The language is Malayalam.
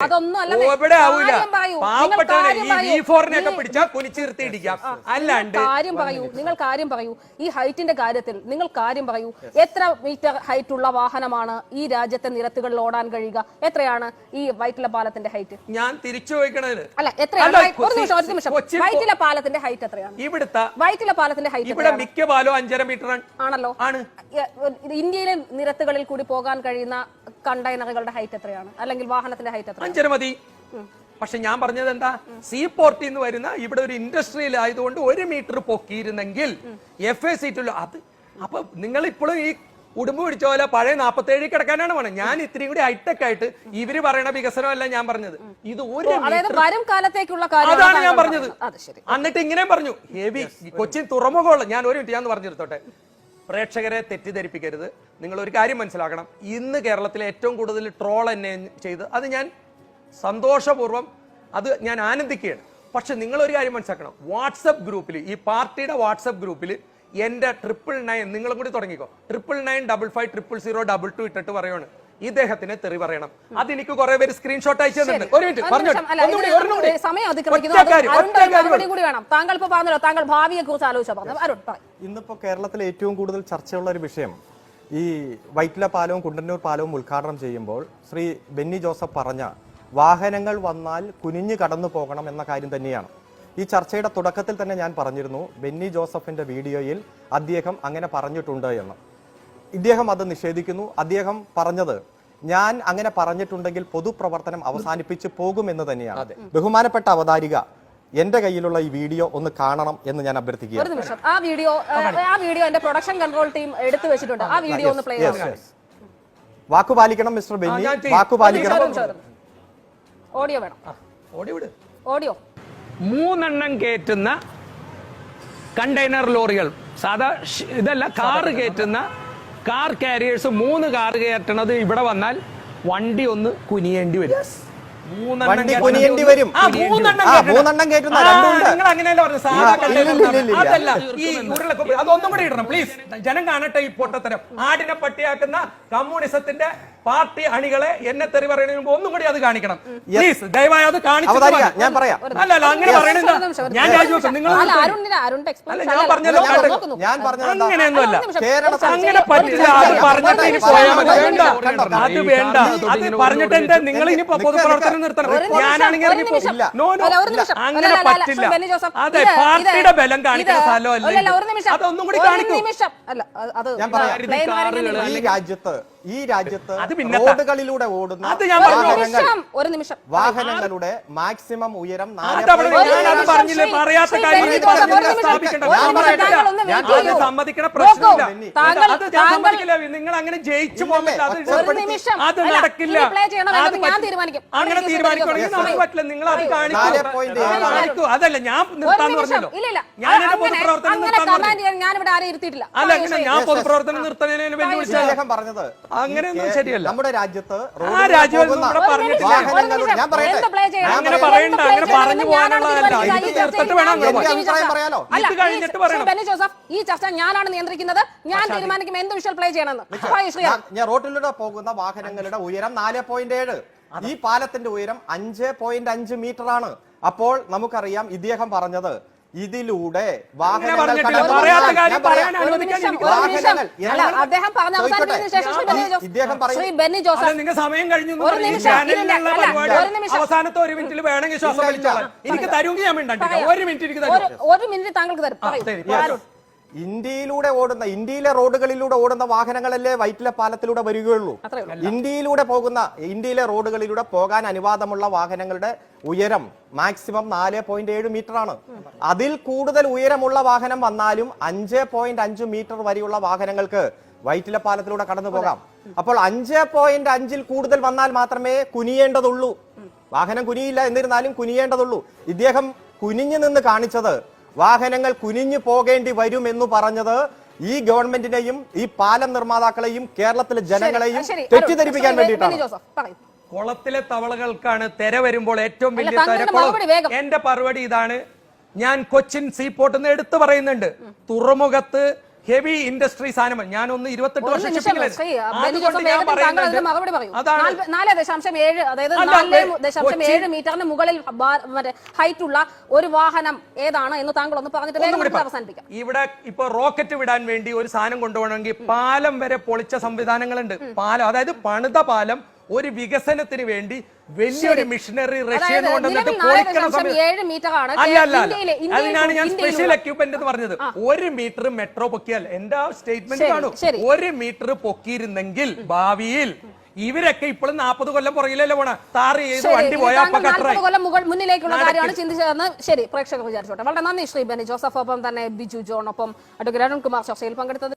കാര്യം പറയൂ. നിങ്ങൾ പാവപ്പെട്ടവനെ കാര്യം ഈ പറയൂ. വി ഫോറിനെയൊക്കെ ഈ- ഇടിക്കാം അല്ലാണ്ട് കാര്യം പറയൂ. നിങ്ങൾ കാര്യം പറയൂ. ഈ ഹൈറ്റിന്റെ കാര്യത്തിൽ നിങ്ങൾ കാര്യം പറയൂ. എത്ര മീറ്റർ ഹൈറ്റ് ഉള്ള വാഹനമാണ് ഈ രാജ്യത്തെ നിരത്തുകളിൽ ഓടാൻ കഴിയുക? എത്രയാണ് ഈ വൈറ്റില പാലത്തിന്റെ ഹൈറ്റ്? ഞാൻ തിരിച്ചു ചോദിക്കണത് അല്ല എത്രയാണ്? ഒരു നിമിഷം ഒരു നിമിഷം. വൈറ്റില പാലത്തിന്റെ ഹൈറ്റ് എത്രയാണ്? ഇവിടുത്തെ വൈറ്റില പാലത്തിന്റെ ഹൈറ്റ് ഇവിടെ മിക്ക പാലവും അഞ്ചര മീറ്റർ ആണല്ലോ. ആണ്. ഇന്ത്യയിലെ നിരത്തുകളിൽ കൂടി പോകാൻ കഴിയുന്ന കണ്ടെയ്നറുകളുടെ ഹൈറ്റ് എത്രയാണ്? അല്ലെങ്കിൽ വാഹനത്തിന്റെ ഹൈറ്റ് എത്ര അഞ്ചര മതി. പക്ഷെ ഞാൻ പറഞ്ഞത് എന്താ സീ പോർട്ടിൽ നിന്ന് വരുന്ന ഇവിടെ ഒരു ഇൻഡസ്ട്രിയിൽ ആയതുകൊണ്ട് ഒരു മീറ്റർ പൊക്കിയിരുന്നെങ്കിൽ എഫ് എ സീറ്റുള്ള അത് അപ്പൊ നിങ്ങൾ ഇപ്പോഴും ഈ ഉടുമ്പ് പിടിച്ച പോലെ പഴയ നാപ്പത്തേഴ് കിടക്കാനാണ് പറഞ്ഞത് ഞാൻ ഇത്രയും കൂടി ഹൈടെക് ആയിട്ട് ഇവർ പറയണ വികസനമല്ല ഞാൻ പറഞ്ഞത്. ഇത് ഒരു അതായത് വരും കാലത്തേക്കുള്ള കാര്യമാണ് അതാണ് ഞാൻ പറഞ്ഞത്. അത് ശരി. എന്നിട്ട് ഇങ്ങനെ പറഞ്ഞു ഹെവി കൊച്ചിൻ തുറമുഖമുള്ള ഞാൻ ഒരു മിനിറ്റ് ഞാൻ പറഞ്ഞിരുത്തോട്ടെ. പ്രേക്ഷകരെ തെറ്റിദ്ധരിപ്പിക്കരുത്. നിങ്ങൾ ഒരു കാര്യം മനസ്സിലാക്കണം. ഇന്ന് കേരളത്തിലെ ഏറ്റവും കൂടുതൽ ട്രോൾ എന്നെ ചെയ്ത് അത് ഞാൻ സന്തോഷപൂർവം അത് ഞാൻ ആനന്ദിക്കുകയാണ്. പക്ഷെ നിങ്ങൾ ഒരു കാര്യം മനസ്സിലാക്കണം. വാട്സപ്പ് ഗ്രൂപ്പിൽ ഈ പാർട്ടിയുടെ വാട്സപ്പ് ഗ്രൂപ്പിൽ എന്റെ ട്രിപ്പിൾ നയൻ നിങ്ങളും കൂടി തുടങ്ങിക്കോ. Triple nine double five triple zero double two ഇട്ടിട്ട് പറയാണ് ഇദ്ദേഹത്തിന് തെറി പറയണം. അതെനിക്ക് കുറെ പേര് സ്ക്രീൻഷോട്ട് അയച്ചു തന്നിട്ടുണ്ട്. ഒരു മിനിറ്റ് സമയം അതിക്രമിക്കുന്നു. അത് താങ്കൾ ഇപ്പൊ പറഞ്ഞല്ലോ താങ്കൾ ഭാവിയെ കുറിച്ച് ആലോചിച്ചാ പറഞ്ഞത്. അരുൺ ഇന്നിപ്പോ കേരളത്തിലെ ഏറ്റവും കൂടുതൽ ചർച്ചയുള്ള ഒരു വിഷയം ഈ വൈറ്റില പാലവും കുണ്ടന്നൂർ പാലവും ഉദ്ഘാടനം ചെയ്യുമ്പോൾ ശ്രീ ബെന്നി ജോസഫ് പറഞ്ഞ വാഹനങ്ങൾ വന്നാൽ കുനിഞ്ഞു കടന്നു പോകണം എന്ന കാര്യം തന്നെയാണ്. ഈ ചർച്ചയുടെ തുടക്കത്തിൽ തന്നെ ഞാൻ പറഞ്ഞിരുന്നു ബെന്നി ജോസഫിന്റെ വീഡിയോയിൽ അദ്ദേഹം അങ്ങനെ പറഞ്ഞിട്ടുണ്ട് എന്ന്. ഇദ്ദേഹം അത് നിഷേധിക്കുന്നു. അദ്ദേഹം പറഞ്ഞത് ഞാൻ അങ്ങനെ പറഞ്ഞിട്ടുണ്ടെങ്കിൽ പൊതുപ്രവർത്തനം അവസാനിപ്പിച്ച് പോകുമെന്ന് തന്നെയാണ്. ബഹുമാനപ്പെട്ട അവതാരിക എന്റെ കയ്യിലുള്ള ഈ വീഡിയോ ഒന്ന് കാണണം എന്ന് ഞാൻ അഭ്യർത്ഥിക്കുകയാണ്. ഒരു നിമിഷം. ആ വീഡിയോ ആ വീഡിയോ എന്റെ പ്രൊഡക്ഷൻ കൺട്രോൾ ടീം എടുത്തു വെച്ചിട്ടുണ്ട്. ആ വീഡിയോ ഒന്ന് പ്ലേ Yes, yes. വാക്കു പാലിക്കണം മിസ്റ്റർ ബെന്നി. വാക്കു പാലിക്കണം. ഓഡിയോ വേണം. ഓഡിയോ മൂന്നെണ്ണം കയറ്റുന്ന കണ്ടെയ്നർ ലോറികൾ. സാധാ ഇതല്ല കാറ് കയറ്റുന്ന കാർ കാരിയേഴ്സ് മൂന്ന് കാർ കയറ്റണത് ഇവിടെ വന്നാൽ വണ്ടി ഒന്ന് കുനിയേണ്ടി വരും. മൂന്നെണ്ണം വണ്ടി കുനിയേണ്ടി വരും. മൂന്നെണ്ണം കയറ്റുന്ന. നിങ്ങൾ അങ്ങനെയല്ല. അതല്ല ഈ ഉരുളക്കൊപ്പി അതൊന്നും കൂടി ഇടണം പ്ലീസ് ജനം കാണട്ടെ ഈ പൊട്ടത്തരം. ആടിനെ പട്ടിയാക്കുന്ന കമ്മ്യൂണിസത്തിന്റെ പാർട്ടി അണികളെ എന്നെ തെറി പറയുന്നതിന് മുമ്പ് ഒന്നും കൂടി അത് കാണിക്കണം. പ്ലീസ് ദയവായി അത് കാണിച്ചു. ഞാൻ പറയാം. അല്ല അല്ല അങ്ങനെ ഒരു ഞാൻ രാജിവെച്ചു നിങ്ങൾ അല്ല ഞാൻ പറഞ്ഞല്ലോ, അങ്ങനെയൊന്നുമല്ല. അങ്ങനെ പറ്റില്ല അത് പറഞ്ഞിട്ട് ഇനി പോയാൽ മതി. വേണ്ട. അത് വേണ്ട. അത് പറഞ്ഞിട്ട് എന്താ? നിങ്ങൾ ഇനി പൊതുപ്രവർത്തനം. നിർത്തണം. ഞാനാണെങ്കിൽ. No no. അങ്ങനെ പറ്റില്ല. അതെ പാർട്ടിയുടെ ബലം കാണിക്കുന്ന സ്ഥലമല്ല. അതൊന്നും കൂടി കാണിക്കും. ഞാൻ പറയാം. ഈ രാജ്യത്ത് ഈ രാജ്യത്ത്. റോഡുകളിലൂടെ ഓടുന്ന അത് ഞാൻ ഒരു നിമിഷം, ഒരു നിമിഷം. വാഹനങ്ങളുടെ മാക്സിമം ഉയരം പറഞ്ഞില്ലേ? പറയാത്ത നിങ്ങൾ അങ്ങനെ ജയിച്ചു അത് നടക്കില്ല. അങ്ങനെ നമുക്ക് പറ്റില്ല നിങ്ങൾ അത് കാണിക്കൂ. അതല്ല ഞാൻ ഒരു നിർത്താന്ന് പറഞ്ഞല്ലോ. ഇല്ല ഇല്ല. ഞാൻ എന്റെ പൊതുപ്രവർത്തനം നിർത്താൻ അല്ല അങ്ങനെ ഞാൻ. പൊതുപ്രവർത്തനം നിർത്തുന്നതിന് വെല്ലുവിളിച്ചാൽ അദ്ദേഹം പറഞ്ഞത് അങ്ങനെയൊന്നും ശരിയല്ല. നമ്മുടെ രാജ്യത്ത്. ഞാൻ പറയട്ടെ. അങ്ങനെ പറയണ്ട, അങ്ങനെ പറഞ്ഞു പോകാനുള്ളതല്ല. ഇത് വേണം പോകാൻ. പറയാലോ? അല്ല, ഇത് കഴിഞ്ഞിട്ട് പറയണം. ബെന്നി ജോസഫ് ഈ ചർച്ച ഞാനാണ് നിയന്ത്രിക്കുന്നത് ഞാൻ തീരുമാനിക്കും എന്ത് വിഷ്വൽ പ്ലേ ചെയ്യണമെന്ന് ശ്രീ ഞാൻ- ഞാൻ റോഡിലൂടെ പോകുന്ന വാഹനങ്ങളുടെ ഉയരം നാല് പോയിന്റ് ഏഴ് ഈ പാലത്തിന്റെ ഉയരം അഞ്ച് പോയിന്റ് അഞ്ച് മീറ്റർ ആണ് അപ്പോൾ നമുക്കറിയാം ഇദ്ദേഹം പറഞ്ഞത് ഇതിലൂടെ അവസാനത്തെ ഒരു മിനിറ്റിൽ വേണമെങ്കിൽ ശ്വാസം. എനിക്ക് തരുമെങ്കിൽ ഞാൻ ഒരു മിനിറ്റ് എനിക്ക് ഒരു തരും. ഒരു മിനിറ്റ് താങ്കൾക്ക് തരും? ഇന്ത്യയിലൂടെ ഓടുന്ന ഇന്ത്യയിലെ റോഡുകളിലൂടെ ഓടുന്ന വാഹനങ്ങളല്ലേ വൈറ്റില പാലത്തിലൂടെ വരികയുള്ളൂ. ഇന്ത്യയിലൂടെ പോകുന്ന ഇന്ത്യയിലെ റോഡുകളിലൂടെ പോകാൻ അനുവാദമുള്ള വാഹനങ്ങളുടെ ഉയരം മാക്സിമം നാല് പോയിന്റ് ഏഴ് മീറ്റർ ആണ് അതിൽ കൂടുതൽ ഉയരമുള്ള വാഹനം വന്നാലും അഞ്ച് പോയിന്റ് അഞ്ച് മീറ്റർ വരെയുള്ള വാഹനങ്ങൾക്ക് വൈറ്റില പാലത്തിലൂടെ കടന്നു പോകാം. അപ്പോൾ അഞ്ച് പോയിന്റ് അഞ്ചിൽ കൂടുതൽ വന്നാൽ മാത്രമേ കുനിയേണ്ടതുള്ളൂ. വാഹനം കുനിയില്ല എന്നിരുന്നാലും കുനിയേണ്ടതുള്ളൂ. ഇദ്ദേഹം കുനിഞ്ഞു നിന്ന് കാണിച്ചത് വാഹനങ്ങൾ കുനിഞ്ഞു പോകേണ്ടി വരും എന്ന് പറഞ്ഞത് ഈ ഗവൺമെന്റിനെയും ഈ പാലം നിർമ്മാതാക്കളെയും കേരളത്തിലെ ജനങ്ങളെയും തെറ്റിദ്ധരിപ്പിക്കാൻ വേണ്ടിയിട്ടാണ്. കുളത്തിലെ തവളകൾക്കാണ് തെര വരുമ്പോൾ ഏറ്റവും വലിയ തെരക്കുളം എന്റെ മറുപടി ഇതാണ്. ഞാൻ കൊച്ചിൻ സീപോർട്ട് എന്ന് എടുത്തു പറയുന്നുണ്ട്. തുറമുഖത്ത് ഹെവി ഇൻഡസ്ട്രി സാധനം. ഞാൻ ഒന്ന് ഇരുപത്തെട്ട് വർഷം നാല് ദശാംശം ഏഴ് അതായത് നാല് ദശാംശം ഏഴ് മീറ്ററിന് മുകളിൽ ഹൈറ്റ് ഉള്ള ഒരു വാഹനം ഏതാണ് എന്ന് താങ്കൾ ഒന്ന് പറഞ്ഞിട്ട് അവസാനിപ്പിക്കാം. ഇവിടെ ഇപ്പൊ റോക്കറ്റ് വിടാൻ വേണ്ടി ഒരു സാധനം കൊണ്ടുപോകണമെങ്കിൽ പാലം വരെ പൊളിച്ച സംവിധാനങ്ങളുണ്ട്. പാലം അതായത് പണിത പാലം ഒരു വികസനത്തിന് വേണ്ടി വലിയൊരു മിഷനറി റഷ്യ കൊണ്ടുവന്നിട്ട് അല്ല. അതിനാണ് ഞാൻ സ്പെഷ്യൽ എക്യുപ്മെന്റ് എന്ന് പറഞ്ഞത്. ഒരു മീറ്റർ മെട്രോ പൊക്കിയാൽ എന്റെ ആ സ്റ്റേറ്റ്മെന്റ് കാണും. ഒരു മീറ്റർ പൊക്കിയിരുന്നെങ്കിൽ ഭാവിയിൽ ഇവരൊക്കെ ഇപ്പോഴും നാൽപ്പത് കൊല്ലം പുറകിലല്ലേ പോണ? താറ് ചെയ്ത് വണ്ടി ഇനി പോയാ താങ്കൾ അപ്പൊ നാൽപ്പത് കട്ടറായി കൊല്ലം മുകൾ മുന്നിലേക്കുള്ള. കാര്യമാണ് ചിന്തിച്ചതെന്ന് ശരി പ്രേക്ഷകർ വിചാരിച്ചോട്ടെ. വളരെ നന്ദി ശ്രീ ബെനി ജോസഫ് ഒപ്പം തന്നെ ബിജു ജോൺ ഒപ്പം അഡ്വക്കേറ്റ് അരുൺ കുമാർ ചർച്ചയിൽ പങ്കെടുത്തത്.